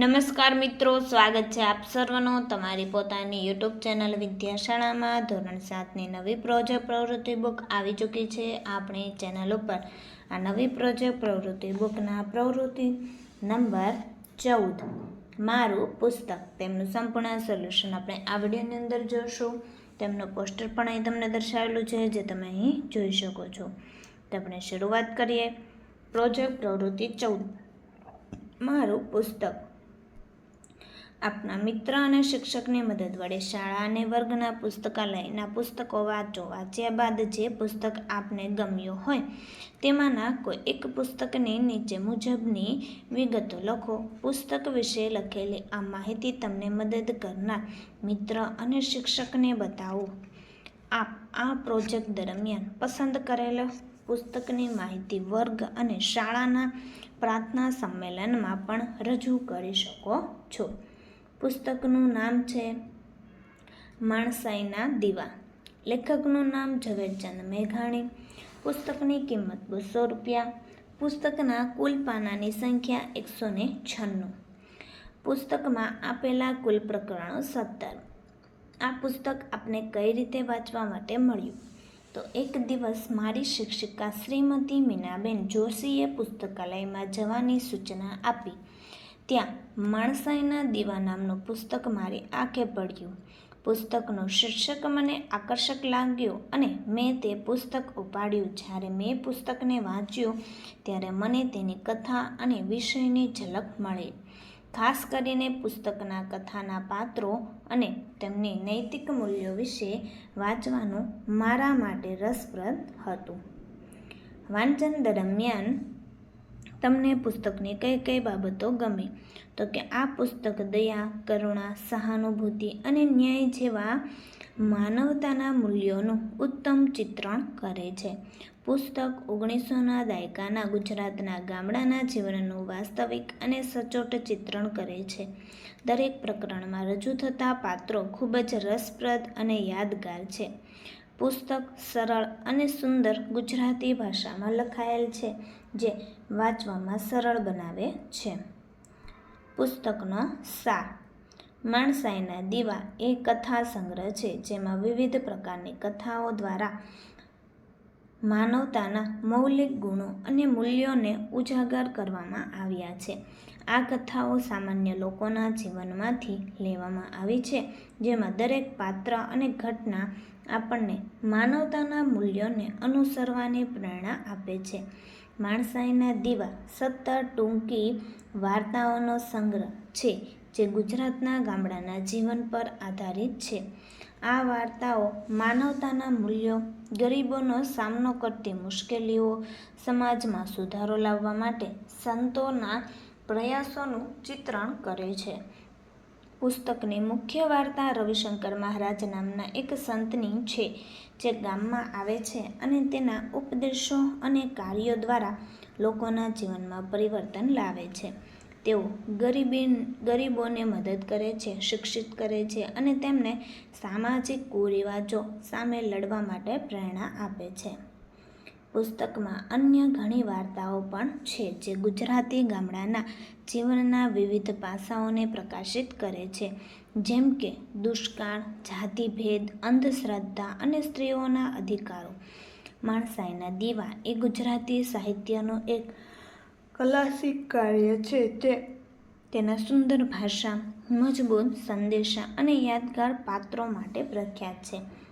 નમસ્કાર મિત્રો, સ્વાગત છે આપ સર્વનો તમારી પોતાની યુટ્યુબ ચેનલ વિદ્યાશાળામાં. ધોરણ સાતની નવી પ્રોજેક્ટ પ્રવૃત્તિ બુક આવી ચૂકી છે. આપણી ચેનલ ઉપર આ નવી પ્રોજેક્ટ પ્રવૃત્તિ બુકના પ્રવૃત્તિ નંબર ચૌદ. મારું પુસ્તક, તેમનું સંપૂર્ણ સોલ્યુશન આપણે આ વિડીયોની અંદર જોશું. તેમનું પોસ્ટર પણ અહીં તમને દર્શાવેલું છે, જે તમે અહીં જોઈ શકો છો. તો આપણે શરૂઆત કરીએ. પ્રોજેક્ટ પ્રવૃત્તિ ચૌદ. મારું પુસ્તક આપના મિત્ર અને શિક્ષકની મદદ વડે શાળા અને વર્ગના પુસ્તકાલયના પુસ્તકો વાંચો. વાંચ્યા બાદ જે પુસ્તક આપને ગમ્યું હોય, તેમાંના કોઈ એક પુસ્તકની નીચે મુજબની વિગતો લખો. પુસ્તક વિશે લખેલી આ માહિતી તમને મદદ કરનાર મિત્ર અને શિક્ષકને બતાવો. આપ આ પ્રોજેક્ટ દરમિયાન પસંદ કરેલા પુસ્તકની માહિતી વર્ગ અને શાળાના પ્રાર્થના સંમેલનમાં પણ રજૂ કરી શકો છો. પુસ્તકનું નામ છે માણસાઈના દીવા. લેખકનું નામ ઝવેરચંદ મેઘાણી. પુસ્તકની કિંમત બસો રૂપિયા. પુસ્તકના કુલ પાનાની સંખ્યા એકસો ને છન્નું. પુસ્તકમાં આપેલા કુલ પ્રકરણો સત્તર. આ પુસ્તક આપને કઈ રીતે વાંચવા માટે મળ્યું? તો એક દિવસ મારી શિક્ષિકા શ્રીમતી મીનાબેન જોશીએ પુસ્તકાલયમાં જવાની સૂચના આપી. ત્યાં માણસાઈના દીવા નામનું પુસ્તક મારી આંખે પડ્યું. પુસ્તકનું શીર્ષક મને આકર્ષક લાગ્યું અને મેં તે પુસ્તક ઉપાડ્યું. જ્યારે મેં પુસ્તકને વાંચ્યું, ત્યારે મને તેની કથા અને વિષયની ઝલક મળી. ખાસ કરીને પુસ્તકના કથાના પાત્રો અને તેમની નૈતિક મૂલ્યો વિશે વાંચવાનું મારા માટે રસપ્રદ હતું. વાંચન દરમિયાન તમને પુસ્તકની કઈ કઈ બાબતો ગમી? તો કે આ પુસ્તક દયા, કરુણા, સહાનુભૂતિ અને ન્યાય જેવા માનવતાના મૂલ્યોનું ઉત્તમ ચિત્રણ કરે છે. પુસ્તક ઓગણીસોના દાયકાના ગુજરાતના ગામડાના જીવનનું વાસ્તવિક અને સચોટ ચિત્રણ કરે છે. દરેક પ્રકરણમાં રજૂ થતા પાત્રો ખૂબ જ રસપ્રદ અને યાદગાર છે. પુસ્તક સરળ અને સુંદર ગુજરાતી ભાષામાં લખાયેલ છે, જે વાંચવામાં સરળ બનાવે છે. પુસ્તકનો સાર. માણસાઈના દીવા એ કથા સંગ્રહ છે, જેમાં વિવિધ પ્રકારની કથાઓ દ્વારા માનવતાના મૌલિક ગુણો અને મૂલ્યોને ઉજાગર કરવામાં આવ્યા છે. આ કથાઓ સામાન્ય લોકોના જીવનમાંથી લેવામાં આવી છે, જેમાં દરેક પાત્ર અને ઘટના આપણને માનવતાના મૂલ્યોને અનુસરવાની પ્રેરણા આપે છે. માણસાઈના દીવા સત્તર ટૂંકી વાર્તાઓનો સંગ્રહ છે, જે ગુજરાતના ગામડાના જીવન પર આધારિત છે. આ વાર્તાઓ માનવતાના મૂલ્યો, ગરીબોનો સામનો કરતી મુશ્કેલીઓ, સમાજમાં સુધારો લાવવા માટે સંતોના પ્રયાસોનું ચિત્રણ કરે છે. પુસ્તકની મુખ્ય વાર્તા રવિશંકર મહારાજ નામના એક સંતની છે, જે ગામમાં આવે છે અને તેના ઉપદેશો અને કાર્યો દ્વારા લોકોના જીવનમાં પરિવર્તન લાવે છે. તેઓ ગરીબી ગરીબોને મદદ કરે છે, શિક્ષિત કરે છે અને તેમને સામાજિક કુરિવાજો સામે લડવા માટે પ્રેરણા આપે છે. પુસ્તકમાં અન્ય ઘણી વાર્તાઓ પણ છે જે ગુજરાતી ગામડાના જીવનના વિવિધ પાસાઓને પ્રકાશિત કરે છે. જેમ કે દુષ્કાળ, જાતિભેદ, અંધશ્રદ્ધા અને સ્ત્રીઓના અધિકારો. માણસાઈના દીવા એ ગુજરાતી સાહિત્યનો એક ક્લાસિક કાર્ય છે તે તેના સુંદર ભાષા, મજબૂત સંદેશા અને યાદગાર પાત્રો માટે પ્રખ્યાત છે.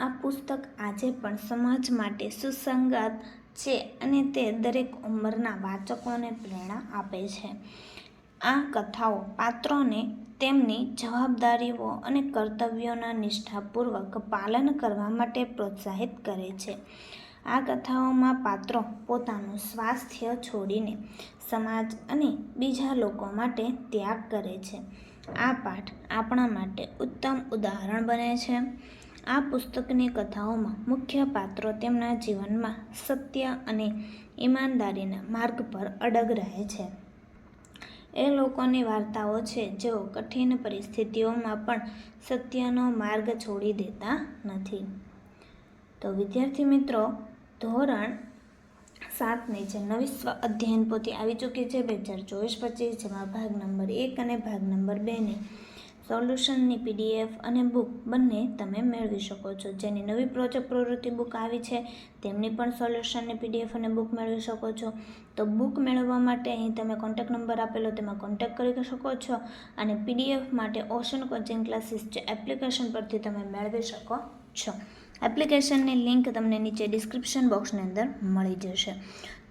આ પુસ્તક આજે પણ સમાજ માટે સુસંગત છે અને તે દરેક ઉંમરના વાચકોને પ્રેરણા આપે છે. આ કથાઓ પાત્રોને તેમની જવાબદારીઓ અને કર્તવ્યોના નિષ્ઠાપૂર્વક પાલન કરવા માટે પ્રોત્સાહિત કરે છે. આ કથાઓમાં પાત્રો પોતાનું સ્વાસ્થ્ય છોડીને સમાજ અને બીજા લોકો માટે ત્યાગ કરે છે. આ પાઠ આપણા માટે ઉત્તમ ઉદાહરણ બને છે. આ પુસ્તકની કથાઓમાં મુખ્ય પાત્રો તેમના જીવનમાં સત્ય અને ઈમાનદારીના માર્ગ પર અડગ રહે છે. એ લોકોની વાર્તાઓ છે જેઓ કઠિન પરિસ્થિતિઓમાં પણ સત્યનો માર્ગ છોડી દેતા નથી. તો વિદ્યાર્થી મિત્રો, ધોરણ સાતની જે નવી સ્વ અધ્યયન પોથી આવી ચૂકી છે. બે હજાર ચોવીસ પચીસ જેમાં ભાગ નંબર એક અને ભાગ નંબર બેની સોલ્યુશનની પીડીએફ અને બુક બંને તમે મેળવી શકો છો. જેની નવી પ્રોજેક્ટ પ્રવૃત્તિ બુક આવી છે, તેમની પણ સોલ્યુશનની પીડીએફ અને બુક મેળવી શકો છો. તો બુક મેળવવા માટે અહીં તમે કોન્ટેક્ટ નંબર આપેલો, તેમાં કોન્ટેક કરી શકો છો અને પીડીએફ માટે ઓશન કોચિંગ ક્લાસીસ જે એપ્લિકેશન પરથી તમે મેળવી શકો છો. એપ્લિકેશનની લિંક તમને નીચે ડિસ્ક્રિપ્શન બોક્સની અંદર મળી જશે.